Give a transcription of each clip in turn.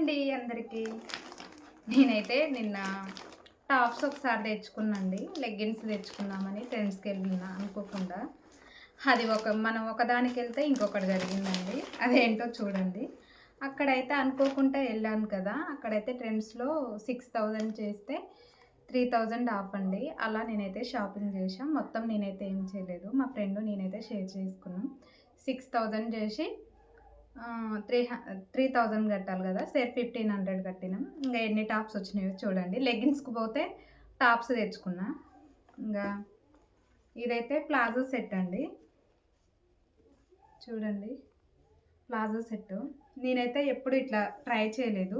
అండి అందరికీ? నేనైతే నిన్న టాప్స్ ఒకసారి తెచ్చుకున్నాండి లెగ్గిన్స్ తెచ్చుకుందామని ఫ్రెండ్స్కి వెళ్ళినా అనుకోకుండా. అది ఒక మనం ఒకదానికి వెళ్తే ఇంకొకటి జరిగిందండి. అదేంటో చూడండి. అక్కడైతే అనుకోకుండా వెళ్ళాను కదా అక్కడైతే ట్రెండ్స్లో సిక్స్ థౌజండ్ చేస్తే త్రీ థౌజండ్ ఆఫ్ అండి. అలా నేనైతే షాపింగ్ చేసాం మొత్తం నేనైతే ఏం చేయలేదు. మా ఫ్రెండ్ నేనైతే షేర్ చేసుకున్నాం. సిక్స్ థౌజండ్ చేసి త్రీ త్రీ థౌజండ్ కట్టాలి కదా. సేర్ ఫిఫ్టీన్ హండ్రెడ్ కట్టినాం. ఇంకా ఎన్ని టాప్స్ వచ్చినాయో చూడండి. లెగ్గిన్స్కి పోతే టాప్స్ తెచ్చుకున్నా. ఇంకా ఇదైతే ప్లాజో సెట్ అండి. చూడండి. ప్లాజో సెట్ నేనైతే ఎప్పుడు ఇట్లా ట్రై చేయలేదు.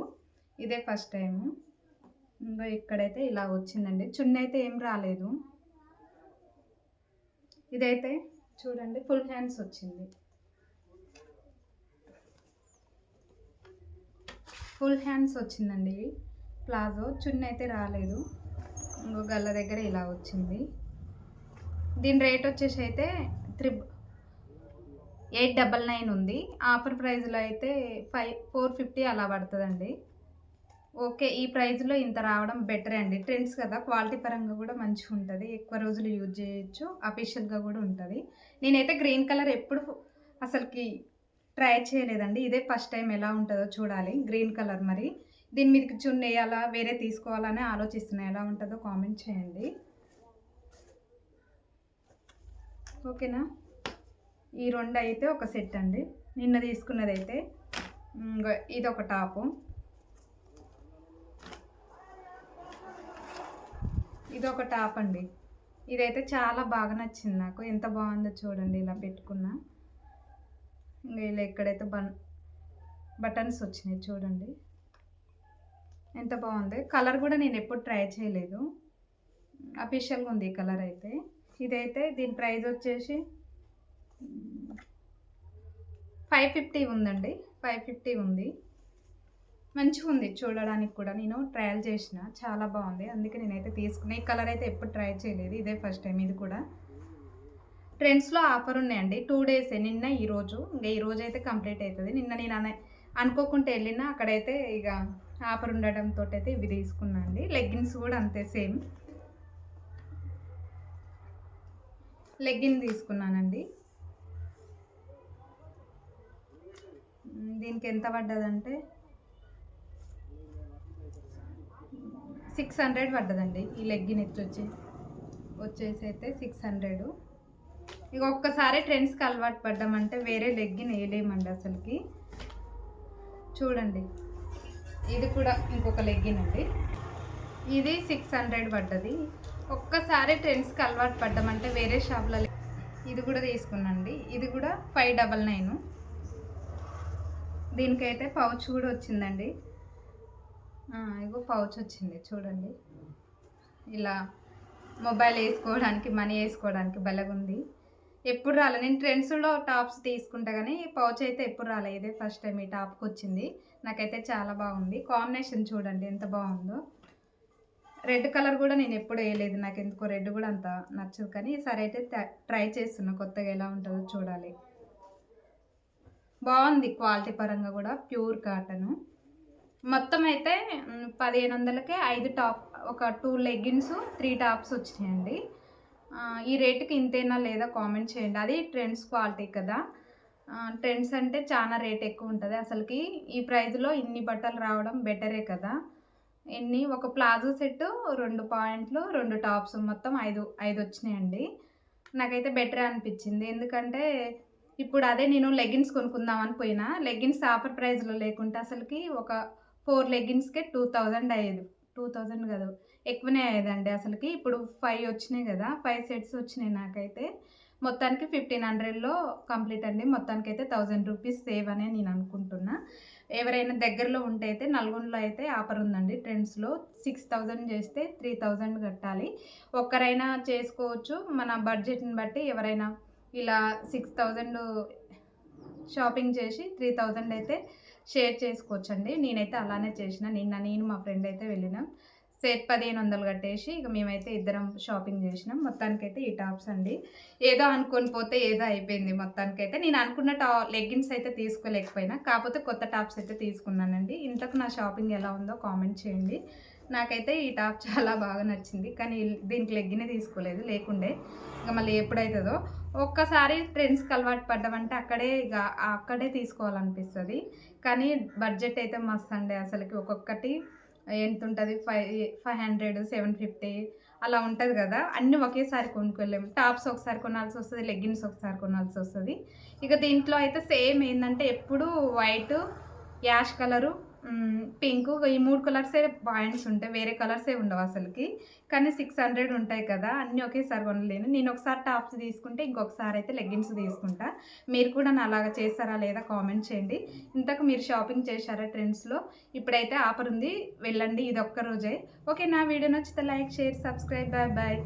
ఇదే ఫస్ట్ టైము. ఇంకా ఇక్కడైతే ఇలా వచ్చిందండి. చున్నీ అయితే ఏం రాలేదు. ఇదైతే చూడండి ఫుల్ హ్యాండ్స్ వచ్చింది. ఫుల్ హ్యాండ్స్ వచ్చిందండి ప్లాజో చున్నీ అయితే రాలేదు. ఇంకో గల్ల దగ్గర ఇలా వచ్చింది. దీని రేట్ వచ్చేసి అయితే త్రి ఎయిట్ డబల్ నైన్ ఉంది. ఆఫర్ ప్రైజ్లో అయితే ఫైవ్ ఫోర్ ఫిఫ్టీ అలా పడుతుందండి. ఓకే ఈ ప్రైస్లో ఇంత రావడం బెటర్ అండి. ట్రెండ్స్ కదా క్వాలిటీ పరంగా కూడా మంచిగా ఉంటుంది. ఎక్కువ రోజులు యూజ్ చేయొచ్చు అఫీషియల్గా కూడా ఉంటుంది. నేనైతే గ్రీన్ కలర్ ఎప్పుడు అసలుకి ట్రై చేయలేదండి. ఇదే ఫస్ట్ టైం ఎలా ఉంటుందో చూడాలి. గ్రీన్ కలర్ మరి. దీని మీదకి చున్ని వేయాలా వేరే తీసుకోవాలని ఆలోచిస్తున్నా. ఎలా ఉంటుందో కామెంట్ చేయండి. ఓకేనా? ఈ రెండు అయితే ఒక సెట్ అండి. నిన్న తీసుకున్నది అయితే ఇది ఒక టాపు. ఇది ఒక టాప్ అండి ఇదైతే చాలా బాగా నచ్చింది నాకు. ఎంత బాగుందో చూడండి ఇలా పెట్టుకున్నా. ఇంకా ఇలా ఎక్కడైతే బన్ బటన్స్ వచ్చినాయి చూడండి. ఎంత బాగుంది. కలర్ కూడా నేను ఎప్పుడు ట్రై చేయలేదు. అఫీషియల్గా ఉంది ఈ కలర్ అయితే. ఇదైతే దీని ప్రైస్ వచ్చేసి ఫైవ్ ఫిఫ్టీ ఉందండి. ఫైవ్ ఫిఫ్టీ ఉంది. మంచిగా ఉంది చూడడానికి కూడా. నేను ట్రయల్ చేసిన. చాలా బాగుంది. అందుకే నేనైతే తీసుకున్నా. ఈ కలర్ అయితే ఎప్పుడు ట్రై చేయలేదు. ఇదే ఫస్ట్ టైం ఇది కూడా. ట్రెండ్స్లో ఆఫర్ ఉన్నాయండి టూ డేస్ నిన్న ఈరోజు ఇంకా ఈ అయితే కంప్లీట్ అవుతుంది నిన్న నేను అనే అనుకోకుండా వెళ్ళినా అక్కడైతే ఇక ఆఫర్ ఉండటంతో అయితే ఇవి తీసుకున్నా అండి లెగ్గిన్స్ కూడా అంతే సేమ్. లెగ్గిన్ తీసుకున్నానండి. దీనికి ఎంత పడ్డదంటే? Six hundred పడ్డదండి. ఈ లెగ్గిన్ ఎత్తు వచ్చి వచ్చేసి అయితే సిక్స్ హండ్రెడ్. ఇక ఒక్కసారి ట్రెండ్స్కి అలవాటు పడ్డామంటే వేరే లెగ్గిన్ వేయలేమండి అసలుకి. చూడండి. ఇది కూడా ఇంకొక లెగ్గిన్ అండి. ఇది సిక్స్ హండ్రెడ్ పడ్డది. ఒక్కసారి ట్రెండ్స్కి అలవాటు పడ్డామంటే వేరే షాప్లో ఇది కూడా తీసుకున్నాండి. ఇది కూడా ఫైవ్ డబల్ నైన్. దీనికైతే పౌచ్ కూడా వచ్చిందండి. ఇగో పౌచ్ వచ్చింది. చూడండి. ఇలా మొబైల్ వేసుకోవడానికి మనీ వేసుకోవడానికి బలగుంది. ఎప్పుడు రాలే. నేను ట్రెండ్స్లో టాప్స్ తీసుకుంటా కానీ పౌచ్ అయితే ఎప్పుడు రాలే. ఇదే ఫస్ట్ టైం ఈ టాప్కి వచ్చింది. నాకైతే చాలా బాగుంది. కాంబినేషన్ చూడండి ఎంత బాగుందో. రెడ్ కలర్ కూడా నేను ఎప్పుడు వేయలేదు. నాకు ఎందుకో రెడ్ కూడా అంత నచ్చదు కానీ ఈసారి అయితే ట్రై చేస్తున్నా. కొత్తగా ఎలా ఉంటుందో చూడాలి. బాగుంది క్వాలిటీ పరంగా కూడా. ప్యూర్ కాటను మొత్తం అయితే పదిహేను వందలకే ఐదు టాప్ ఒక టూ లెగ్గిన్స్ త్రీ టాప్స్ వచ్చినాయండి. ఈ రేటుకి ఇంతేనా లేదా కామెంట్ చేయండి. అది ట్రెండ్స్ క్వాలిటీ కదా. ట్రెండ్స్ అంటే చాలా రేట్ ఎక్కువ ఉంటుంది. అసలుకి ఈ ప్రైస్లో ఇన్ని బట్టలు రావడం బెటరే కదా. ఎన్ని ఒక ప్లాజో సెట్ రెండు పాయింట్లు రెండు టాప్స్ మొత్తం ఐదు ఐదు వచ్చినాయండి. నాకైతే బెటర్ అనిపించింది. ఎందుకంటే ఇప్పుడు అదే నేను లెగిన్స్ కొనుక్కుందామని పోయినా. లెగిన్స్ ఆఫర్ ప్రైస్లో లేకుంటే అసలుకి ఒక ఫోర్ లెగ్గిన్స్కే టూ థౌజండ్ అయ్యేది. టూ థౌజండ్ కదా. ఎక్కువనే అయ్యేదండి అసలుకి. ఇప్పుడు ఫైవ్ వచ్చినాయి కదా ఫైవ్ సెట్స్ వచ్చినాయి నాకైతే. మొత్తానికి ఫిఫ్టీన్ హండ్రెడ్లో కంప్లీట్ అండి. మొత్తానికి అయితే థౌజండ్ రూపీస్ సేవ్ అనే నేను అనుకుంటున్నా. ఎవరైనా దగ్గరలో ఉంటే అయితే నల్గొండలో అయితే ఆఫర్ ఉందండి. ట్రెండ్స్లో సిక్స్ థౌజండ్ చేస్తే త్రీ థౌజండ్ కట్టాలి. ఒక్కరైనా చేసుకోవచ్చు. మన బడ్జెట్ని బట్టి ఎవరైనా ఇలా సిక్స్ థౌజండ్ షాపింగ్ చేసి త్రీ థౌజండ్ అయితే షేర్ చేసుకోవచ్చండి. నేనైతే అలానే చేసిన. నిన్న నేను మా ఫ్రెండ్ అయితే వెళ్ళినాం. సేట్ పదిహేను వందలు కట్టేసి ఇక మేమైతే ఇద్దరం షాపింగ్ చేసినాం. మొత్తానికైతే ఈ టాప్స్ అండి. ఏదో అనుకొని పోతే ఏదో అయిపోయింది మొత్తానికైతే. నేను అనుకున్న టా లెగ్గిన్స్ అయితే తీసుకోలేకపోయినా. కాకపోతే కొత్త టాప్స్ అయితే తీసుకున్నానండి. ఇంతకు నా షాపింగ్ ఎలా ఉందో కామెంట్ చేయండి. నాకైతే ఈ టాప్ చాలా బాగా నచ్చింది. కానీ దీనికి లెగ్గినే తీసుకోలేదు. లేకుండే ఇక మళ్ళీ ఎప్పుడవుతుందో ఒక్కసారి ఫ్రెండ్స్కి అలవాటు పడ్డామంటే అక్కడే ఇక అక్కడే తీసుకోవాలనిపిస్తుంది. కానీ బడ్జెట్ అయితే మస్తు అండి. అసలుకి ఒక్కొక్కటి ఎంత ఉంటుంది five five hundred seven fifty అలా ఉంటుంది కదా. అన్నీ ఒకేసారి కొనుక్కోలేము. టాప్స్ ఒకసారి కొనాల్సి వస్తుంది లెగ్గిన్స్ ఒకసారి కొనాల్సి వస్తుంది. ఇక దీంట్లో అయితే సేమ్ ఏంటంటే ఎప్పుడు వైట్ యాష్ కలరు పింక్. ఈ మూడు కలర్సే పాయింట్స్ ఉంటాయి. వేరే కలర్సే ఉండవు అసలుకి. కానీ సిక్స్ హండ్రెడ్ ఉంటాయి కదా. అన్నీ ఒకేసారి కొనలేను. నేను ఒకసారి టాప్స్ తీసుకుంటే ఇంకొకసారి అయితే లెగ్గిన్స్ తీసుకుంటా. మీరు కూడా నా అలాగా చేస్తారా లేదా కామెంట్ చేయండి. ఇంతకు మీరు షాపింగ్ చేశారా ట్రెండ్స్లో? ఇప్పుడైతే ఆఫర్ ఉంది వెళ్ళండి. ఇది ఒక్క రోజే. ఓకే నా వీడియో నచ్చితే like share subscribe. Bye bye.